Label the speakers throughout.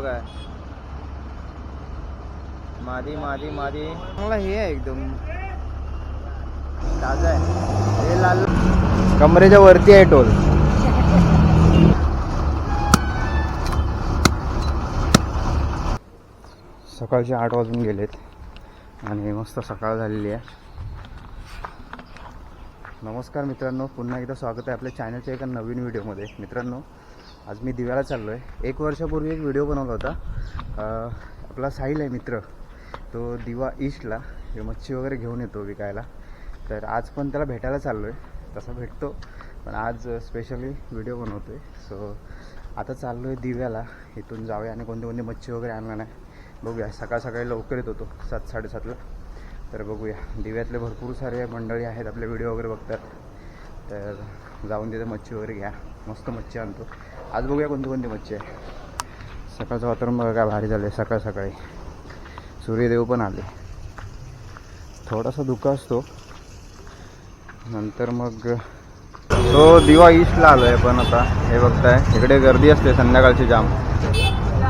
Speaker 1: बघा. मादी मादी मादी. चांगला हे आहे एकदम. ताजा आहे. हे लाल कमरेच्या वरती आहे टोल. सकाळचे आठ वाजून गेलेत. आणि मस्त सकाळ झालेली आहे. नमस्कार मित्रांनो. पुन्हा एकदा स्वागत आहे आपल्या चॅनलच्या एका नवीन व्हिडिओमध्ये मित्रांनो आज मी दिव्याला चाललो आहे एक वर्षापूर्वी एक व्हिडिओ बनवला होता. आपला साहिल आहे मित्र. तो दिवा ईस्टला हे मच्छी वगैरे घेऊन येतो विकायला. तर आज पण त्याला भेटायला चाललो आहे तसा भेटतो. पण आज स्पेशली व्हिडिओ बनवतो आहे सो आता चाललो आहे दिव्याला. इथून जाऊया आणि कोणते कोणती मच्छी वगैरे आणणार नाही बघूया. सकाळ सकाळी लवकर येत होतो. सात साडेसातला. तर बघूया. दिव्यातले भरपूर सारे मंडळी आहेत. आपले व्हिडिओ वगैरे बघतात. तर जाऊन तिथे मच्छी वगैरे घ्या. मस्त मच्छी आणतो. आज बघूया कोणती कोणती मच्छी आहे. सकाळचं वातावरण बघा काय भारी झालं आहे सकाळ सकाळी. सूर्यदेव पण आले. थोडासा धुका असतो. नंतर मग तो दिवा ईस्टला आलो आहे पण आता. हे बघताय. इकडे गर्दी असते संध्याकाळची जाम.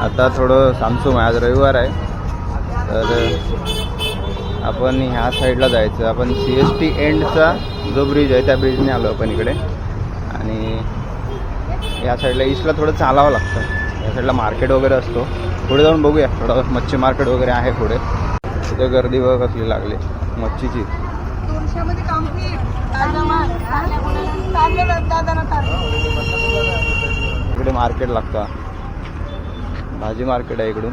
Speaker 1: आता थोडं सामसूम आहे. आज रविवार आहे. तर आपण ह्या साईडला जायचं. आपण सी एस टी एंडचा जो ब्रिज आहे त्या ब्रिजने आलो आपण इकडे. आणि या साईडला ईस्टला थोडं चालावं लागतं. या साईडला मार्केट वगैरे असतो. पुढे जाऊन बघूया. थोडं मच्छी मार्केट वगैरे आहे पुढे. तिथे गर्दी बघ कसली लागली. मच्छीची. इकडे मार्केट लागतं. भाजी मार्केट आहे इकडून.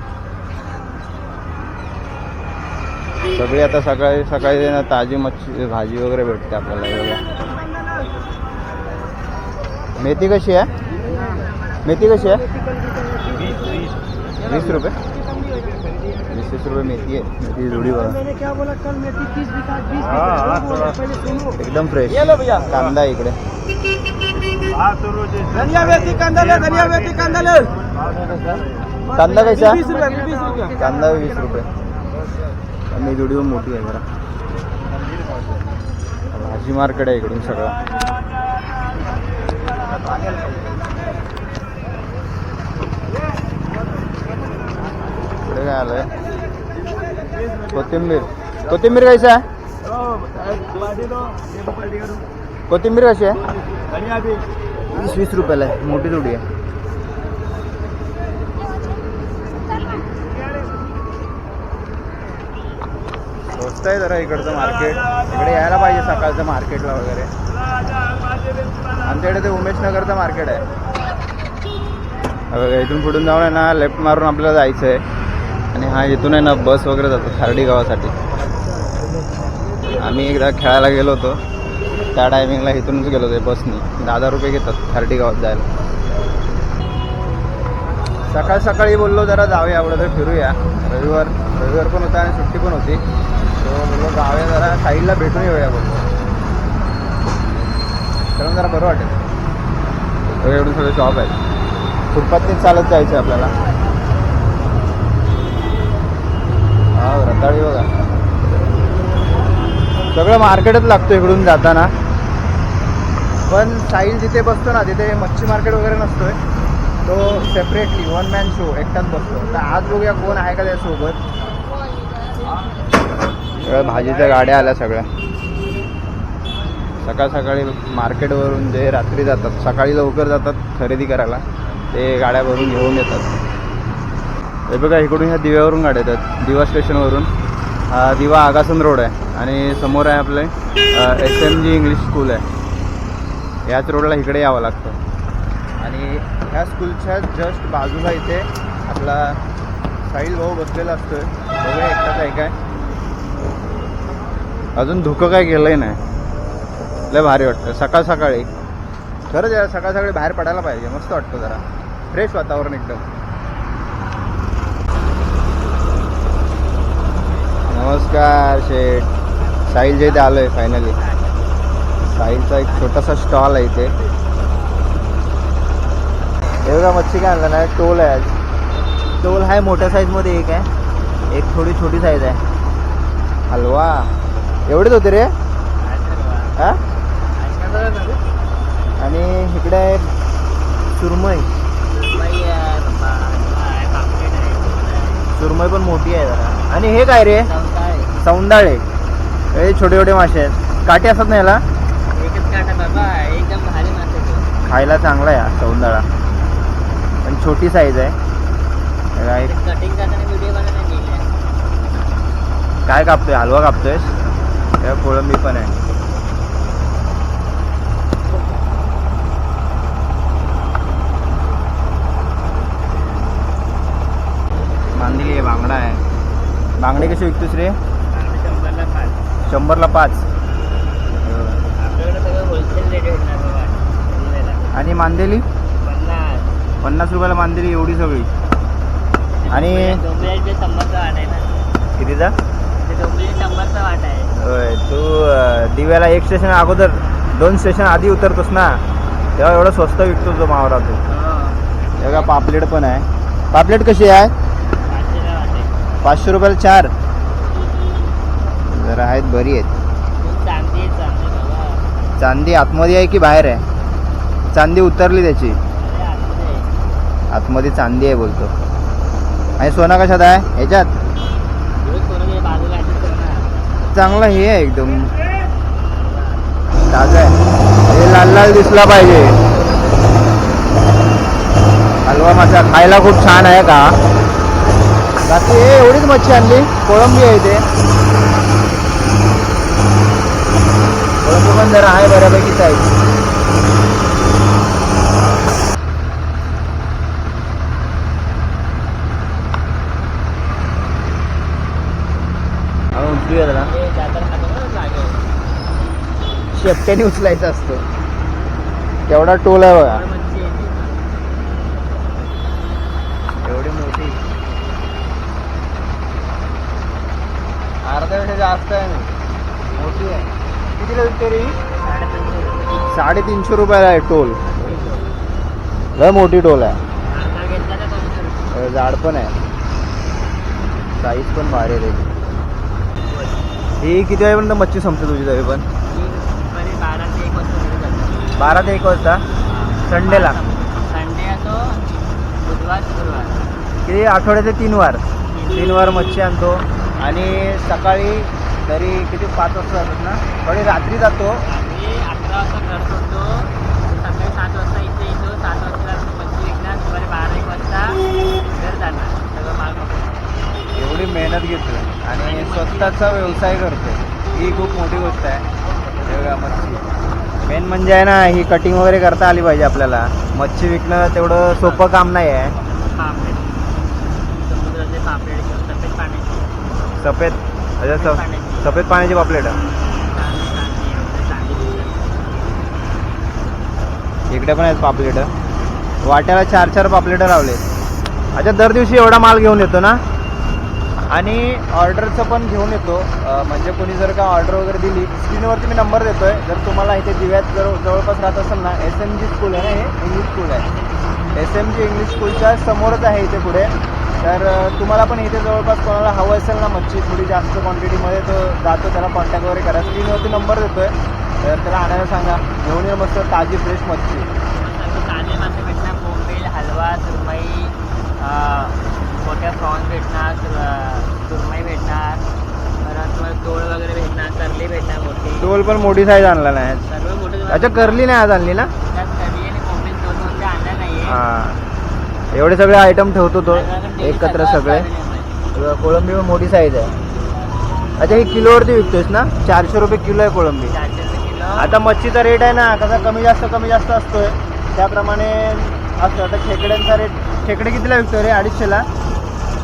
Speaker 1: सगळी आता सकाळी सकाळी ना ताजी मच्छी भाजी वगैरे भेटते आपल्याला. मेथी कशी आहे? मेथी कशी आहे? वीस रुपये. वीस वीस रुपये मेथी आहे. मेथी जुडी बघा.
Speaker 2: मैंने क्या बोला? कल मेथी तीस बिका बीस पहले सुनो।
Speaker 1: एकदम फ्रेश कांदा आहे इकडे.
Speaker 2: धनिया मेथी कांदा ले धनिया मेथी कांदा ले।
Speaker 1: कांदा कसा?
Speaker 2: बीस रुपये बीस रुपये।
Speaker 1: कांदा वीस रुपये. आणि जुडी पण मोठी आहे जरा. भाजी मार्केट आहे इकडून सगळं. इकडे कोथिंबीर. कोथिंबीर कशी आहे? कोथिंबीर कशी आहे? वीस वीस रुपयाला आहे. मोठी थोडी आहे. स्वस्त आहे जरा इकडचं मार्केट इकडे यायला पाहिजे सकाळचं मार्केटला वगैरे. आमच्याकडे ते उमेश नगरचं मार्केट आहे इथून पुढून जाऊन आहे ना लेफ्ट मारून आपल्याला जायचं आहे आणि हा इथून आहे ना बस वगैरे जातो खार्डी गावासाठी. आम्ही एकदा खेळायला गेलो होतो. त्या टायमिंगला इथूनच गेलो होतो बसनी. दहा हजार रुपये घेतात खार्डी गावात जायला. सकाळ सकाळी बोललो जरा जाऊया एवढं तर फिरूया. रविवार रविवार पण होता आणि सुट्टी पण होती. तर बोललो जाऊया जरा साईडला भेटून येऊया बोललो. तर जरा बरं वाटेल. एवढं थोडं शॉप आहेत फुटपाथनेच चालत जायचं आहे आपल्याला. हो रताळी बघा. सगळं मार्केटच लागतो इकडून जाताना. पण साईल जिथे बसतो ना तिथे मच्छी मार्केट वगैरे नसतोय. तो सेपरेटली वन मॅन शो एकटाच बसतो. तर आज बघूया कोण आहे का त्यासोबत. सगळ्या भाजीच्या गाड्या आल्या सगळ्या. सकाळ सकाळी मार्केटवरून जे रात्री जातात सकाळी लवकर जातात खरेदी करायला ते गाड्या भरून घेऊन येतात. हे बघा इकडून ह्या दिव्यावरून गाड्या येतात. दिवा स्टेशनवरून. हा दिवा आगासन रोड आहे आणि समोर आहे आपले S M G English school आहे. याच रोडला इकडे यावं लागतं. आणि ह्या स्कूलच्या जस्ट बाजूला इथे आपला साहिल भाऊ बसलेला असतोय. बघूया एकटाच आहे काय. अजून धुकं काय गेलंय नाही. लय भारी वाटतं. सकाळ सकाळी. खरंच सकाळ सकाळी बाहेर पडायला पाहिजे. मस्त वाटतं जरा. फ्रेश वातावरण एकदम. नमस्कार शेठ. साहिलच्या इथे आलोय फायनली साहिलचा एक छोटासा स्टॉल आहे इथे. एवढा मच्छी काय आणलं ना? टोल आहे आज. टोल आहे मोठ्या साईजमध्ये एक आहे. एक थोडी छोटी साईज आहे. हलवा. एवढेच होते रे? हा? आणि इकडे आहे सुरमई. सुरमई पण मोठी आहे जरा. आणि हे काय रे? सौंदाळे. हे छोटे छोटे मासे आहेत. काटे असतात ना याला?
Speaker 2: काटा बाबा एकदम भारी मासे तो.
Speaker 1: खायला चांगला आहे हा सौंदाळा. पण छोटी साईज आहे. काय
Speaker 2: कटिंग करताना व्हिडिओ बनवण्यात
Speaker 1: काय कापतोय? हलवा कापतोयस? त्या कोळंबी पण आहे. मांदली आहे बांगडा आहे. बांगडे कसे विकतोस रे?
Speaker 2: शंभरला पाच.
Speaker 1: आणि मांदेली?
Speaker 2: पन्नास.
Speaker 1: रुपयाला मांदेली एवढी सगळी. आणि- कितीचा?
Speaker 2: ते
Speaker 1: होय दिव्याला एक स्टेशन अगोदर दोन स्टेशन आधी उतरतोस ना तेव्हा एवढं स्वस्त विकतो तो मावरा तू.
Speaker 2: हो.
Speaker 1: हे बघा पापलेट पण आहे. पापलेट कशी आहे. पाचशे रुपयाला चार. जरा आहेत बरी आहेत.
Speaker 2: चांदी
Speaker 1: आतमध्ये आहे की बाहेर आहे? चांदी उतरली त्याची.
Speaker 2: आतमध्ये
Speaker 1: चांदी आहे बोलतो. आणि सोना कशात आहे? ह्याच्यात. चांगला हे आहे एकदम. ताजा आहे. हे लाल लाल दिसला पाहिजे. हलवा मासा खायला खूप छान आहे का? बाकी एवढीच मच्छी आणली. कोळंबी आहे इथे कोळंबी पण जरा आहे बऱ्यापैकी साईज उचलूया जरा.
Speaker 2: हे जाताना खातो ना जागेवर.
Speaker 1: शेपट्याने उचलायचा असतो. केवढा टोल आहे बघा.
Speaker 2: आहे.
Speaker 1: एवढी मोठी. अर्ध्यापेक्षा जास्त आहे ना. मोठी आहे. कितीला विकते रे
Speaker 2: साडेतीनशे
Speaker 1: रुपयाला आहे टोल. लय मोठी टोल आहे. जाड पण आहे. साईज पण भारी आहे त्याची ही किती वाजेपर्यंत मच्छी संपते तुझी तरी पण?
Speaker 2: बारा ते एक वाजता?
Speaker 1: संडेला?
Speaker 2: संडे बुधवार
Speaker 1: किती? आठवड्याचे तीन वार. तीन वार मच्छी आणतो. आणि सकाळी तरी किती पाच वाजता जातात ना? थोडी रात्री जातो.
Speaker 2: आम्ही अकरा वाजता घर सोडतो. सकाळी सात वाजता इथे येतो. सात वाजता मच्छी विकणार दुपारी बारा एक वाजता घर जाणार. सगळं पकडून.
Speaker 1: एवढी मेहनत घेतो आणि स्वतःचा व्यवसाय करतो ही खूप मोठी गोष्ट आहे. हे बघा मच्छी. मेन म्हणजे आहे ना ही कटिंग वगैरे करता आली पाहिजे आपल्याला. मच्छी विकणं तेवढं सोपं काम नाही आहे.
Speaker 2: सफेद
Speaker 1: सफेद. अच्छा सफेद पाण्याची पापलेट. इकडे पण आहेत पापलेट. वाट्याला चार चार पापलेट लावले. अच्छा दर दिवशी एवढा माल घेऊन येतो ना? आणि ऑर्डरचं पण घेऊन येतो. म्हणजे कोणी जर का ऑर्डर वगैरे दिली स्क्रीनवरती मी नंबर देतोय. जर तुम्हाला इथे दिव्यात जर जवळपास राहत असेल ना एस एम जी स्कूल आहे ना हे इंग्लिश स्कूल आहे. एस एम जी इंग्लिश स्कूलच्या समोरच आहे इथे पुढे. तर तुम्हाला पण इथे जवळपास कोणाला हवं असेल ना मच्छी थोडी जास्त क्वांटिटीमध्ये तो जातो त्याला कॉन्टॅक्ट वगैरे करा. स्क्रीनवरती नंबर देतोय. तर त्याला आणायला सांगा. घेऊन ये मस्त ताजी फ्रेश मच्छी.
Speaker 2: ताजे मासे भेटणार. बोंबील हलवा सुरमई मोठ्या प्रॉन्स भेटणार सुर- सुरमई भेटणार. परत मग डोळ वगैरे भेटणार करली भेटणार मोठी.
Speaker 1: टोल पण मोठी साईज आणला नाही.
Speaker 2: सर्व मोठे
Speaker 1: अच्छा करली नाही. आज आणली ना?
Speaker 2: त्यात करली आणि बोंबील दोन दोनचे आणल्या नाहीये.
Speaker 1: हा. एवढे सगळे आयटम ठेवतो तो एकत्र सगळे. कोळंबी मोठी साईज आहे. अच्छा ही किलोवरती विकतोयस ना? चारशे रुपये किलो आहे कोळंबी. आता मच्छीचा रेट आहे ना कसा कमी जास्त कमी जास्त असतोय. त्याप्रमाणे असतो. आता खेकड्यांचा रेट खेकडे कितीला विकतोय रे? अडीचशेला?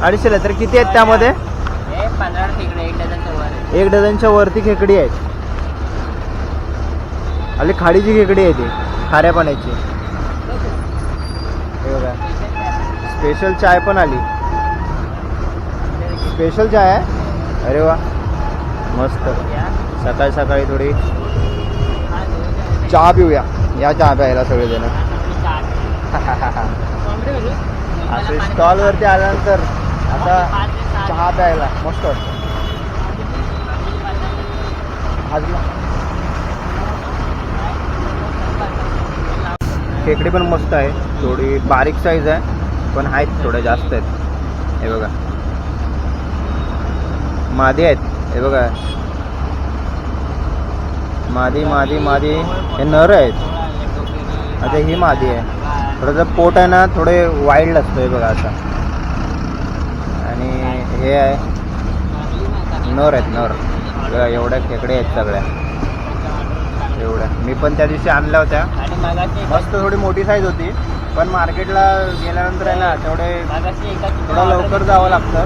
Speaker 1: अडीचशेला. तर किती आहेत त्यामध्ये?
Speaker 2: एक डझनच्या
Speaker 1: एक डझनच्या वरती खेकडी आहेत. आली खाडीची खेकडी आहे ती. खाऱ्या पाण्याची हे बघा स्पेशल चाय पण आली. स्पेशल चाय आहे? अरे वा. मस्त. सकाळी सकाळी थोडी चहा पिऊया. या चहा प्यायला सगळेजण. असे स्टॉलवरती आल्यानंतर आता चहा प्यायला मस्त वाटतं. खेकडी पण मस्त आहे. थोडी बारीक साईज आहे. पण आहेत थोड्या जास्त आहेत. हे बघा. मादी आहेत. हे बघा. मादी मादी मादी. हे नर आहेत. आता ही मादी आहे. थोडंसं पोट आहे ना थोडे वाईल्ड असतो हे बघा असं आणि हे आहे. नर आहेत नर. बघा, एवढ्या खेकडे आहेत सगळ्या. एवढ्या. मी पण त्या दिवशी आणल्या होत्या. मस्त थोडी मोठी साईज होती. पण मार्केटला गेल्यानंतर आहे ना तेवढे थोडं लवकर जावं लागतं.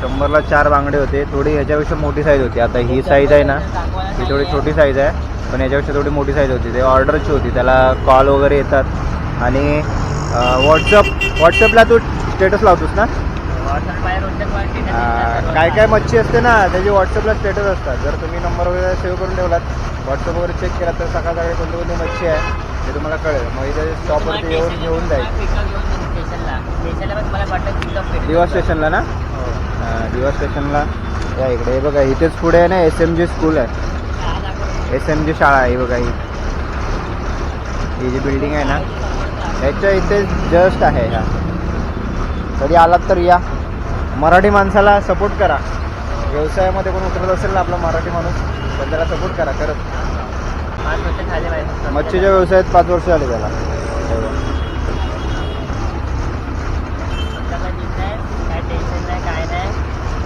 Speaker 1: शंभरला चार बांगडे होते. थोडी ह्याच्यापेक्षा मोठी साईज होती. आता ही साईज आहे ना ही थोडी छोटी साईज आहे पण याच्यापेक्षा थोडी मोठी साईज होती. ते ऑर्डरची होती. त्याला कॉल वगैरे येतात. आणि व्हॉट्सअप व्हॉट्सअपला तू स्टेटस लावतोस ना? काय काय मच्छी असते ना त्याची व्हॉट्सअपला स्टेटस असतात. जर तुम्ही नंबर वगैरे सेव्ह करून ठेवलात व्हॉट्सअप वगैरे चेक केला तर सकाळ सकाळी कोणती कोणती मच्छी आहे ते तुम्हाला कळेल. मग इथे स्टॉपवरती येऊन घेऊन जाईल. दिवा स्टेशनला ना?
Speaker 2: हो.
Speaker 1: दिवा स्टेशनला या इकडे हे बघा इथेच पुढे आहे ना एस एम जी स्कूल आहे. एस एम जी शाळा आहे बघा ही. ही जी बिल्डिंग आहे ना ह्याच्या इथे जस्ट आहे ह्या कधी आलात तर या. मराठी माणसाला सपोर्ट करा. व्यवसायामध्ये कोण उतरत असेल ना आपला मराठी माणूस तर त्याला सपोर्ट करा करत
Speaker 2: पाच वर्ष झाले पाहिजे
Speaker 1: मच्छीच्या व्यवसायात पाच वर्ष झाले त्याला. बघा.
Speaker 2: स्वतःला जीत नाही काय टेन्शन नाही काय नाही.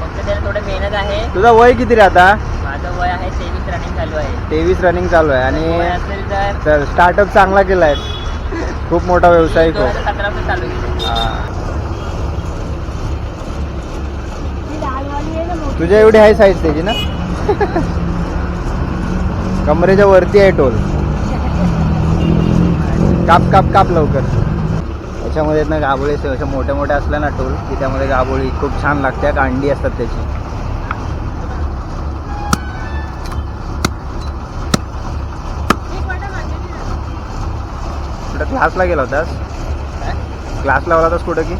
Speaker 2: फक्त त्याला थोडं मेहनत आहे.
Speaker 1: तुझं वय किती रे आता?
Speaker 2: माझं वय आहे तेवीस रनिंग चालू आहे.
Speaker 1: तेवीस रनिंग चालू आहे. आणि
Speaker 2: तर
Speaker 1: स्टार्टअप चांगला केला आहे खूप मोठा हो
Speaker 2: पासून चालू
Speaker 1: तुझ्या एवढी आहे साईज त्याची ना? कमरेच्या वरती आहे टोल. काप काप काप लवकर. याच्यामध्ये ना गाबोळी अशा मोठ्या मोठ्या असल्या ना टोल की त्यामध्ये गाबोळी खूप छान लागते अंडी असतात त्याची. कुठं क्लासला गेला होतास? क्लास लावला होतास कुठं की?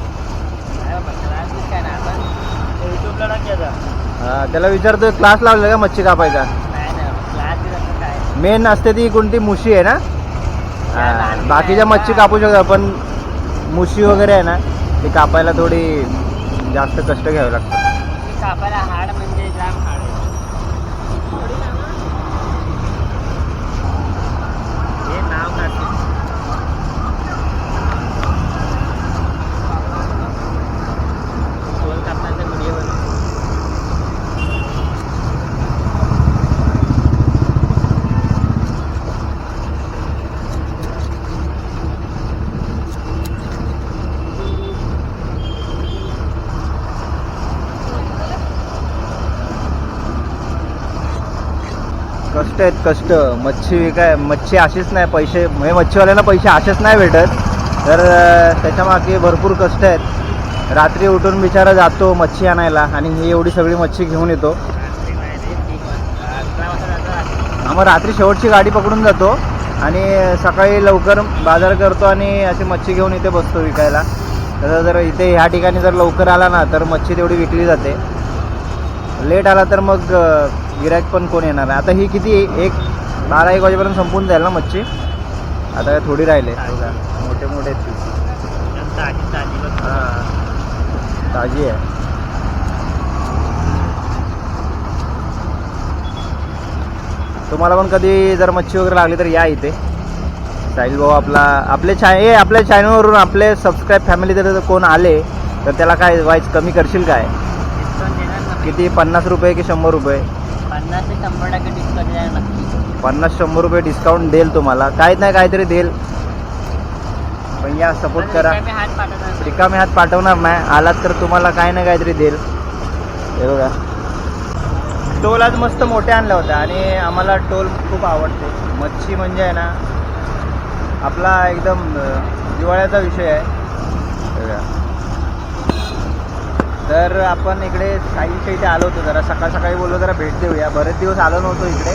Speaker 1: हा, त्याला विचारतो क्लास लावला का मच्छी कापायचा? मेन असते ती कोणती? मुशी आहे ना? हा, बाकीच्या मच्छी? कापू शकतात पण मुशी वगैरे आहे ना ती कापायला थोडी जास्त कष्ट घ्यावे लागतात.
Speaker 2: कापायला हाड म्हणजे हाड आहे. हे नाव काढते दोन कापण्याचा व्हिडिओ बनव
Speaker 1: कष्ट आहेत कष्ट. मच्छी काय मच्छी अशीच नाही पैसे म्हणजे मच्छीवाल्यांना पैसे असेच नाही भेटत. तर त्याच्यामागे भरपूर कष्ट आहेत. रात्री उठून बिचारा जातो मच्छी आणायला आणि ही एवढी सगळी मच्छी घेऊन येतो. आम्ही मग रात्री शेवटची गाडी पकडून जातो आणि सकाळी लवकर बाजार करतो आणि अशी मच्छी घेऊन इथे बसतो विकायला. तर जर इथे ह्या ठिकाणी जर लवकर आला ना तर मच्छी तेवढी विकली जाते. लेट आला तर मग गिरायक पण कोण येणार नाही आता ही किती एक बारा एक वाजेपर्यंत संपून जाईल ना मच्छी? आता काय थोडी राहिले. मोठे मोठे
Speaker 2: ताजी.
Speaker 1: हां. आहे. तुम्हाला पण कधी जर मच्छी वगैरे लागली तर या इथे. साहिल भाऊ आपला आपले चॅ ए आपल्या चॅनलवरून आपले सबस्क्राईब फॅमिली जर कोण आले तर त्याला काय वाईज कमी करशील काय? किती? पन्नास रुपये की शंभर रुपये?
Speaker 2: पन्नास ते शंभर टक्के डिस्काउंट नक्की
Speaker 1: पन्नास शंभर रुपये डिस्काउंट देईल तुम्हाला. काहीच नाही काहीतरी देईल. पण या सपोर्ट करा.
Speaker 2: रिकामे हात पाठवणार.
Speaker 1: रिकामे हात पाठवणार नाही. आलात तर तुम्हाला काही ना काहीतरी देईल. हे बघा. टोल आज मस्त मोठे आणल्या होत्या आणि आम्हाला टोल खूप आवडते. मच्छी म्हणजे आहे ना आपला एकदम अं, जिव्हाळ्याचा विषय आहे. बघा. तर आपण इकडे साईच्या इथे आलो होतो. जरा सकाळ सकाळी बोललो जरा भेट देऊया. बरेच दिवस आलो नव्हतो इकडे.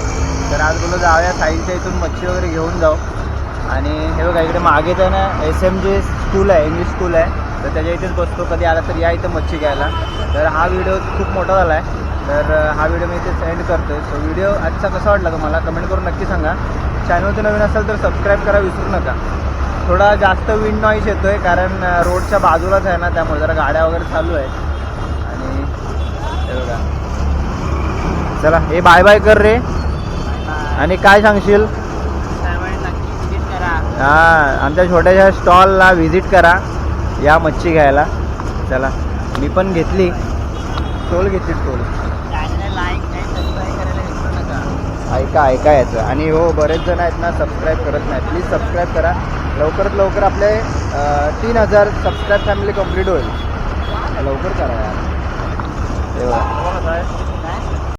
Speaker 1: तर आज बोललो जाऊया साईच्या इथून मच्छी वगैरे घेऊन जाऊ. आणि हे बघा इकडे मागेच आहे ना एस एम जे स्कूल आहे इंग्लिश स्कूल आहे. तर त्याच्या इथेच बसतो. कधी आला तर या इथं मच्छी घ्यायला. तर हा व्हिडिओ खूप मोठा झाला आहे तर हा व्हिडिओ मी इथे सेंड करतो आहे सो व्हिडिओ आजचा कसा वाटला तुम्हाला? कमेंट करून नक्की सांगा. चॅनलचं नवीन असेल तर सबस्क्राईब करा विसरू नका. थोडा जास्त विंड नॉईस येतो आहे कारण रोडच्या बाजूलाच आहे ना त्यामुळे जरा गाड्या वगैरे चालू आहेत आणि हे बघा चला हे बाय बाय कर रे. आणि काय सांगशील? हा आमच्या छोट्याशा स्टॉलला व्हिजिट करा. या मच्छी घ्यायला. चला मी पण घेतली. टोल घेतली टोल ऐका ऐका याचं. आणि हो बरेच जण आहेत ना सबस्क्राईब करत नाही प्लीज सबस्क्राईब करा. लवकरात लवकर आपले तीन हजार सबस्क्राईब फॅमिली कंप्लीट होईल. लवकर करा यार.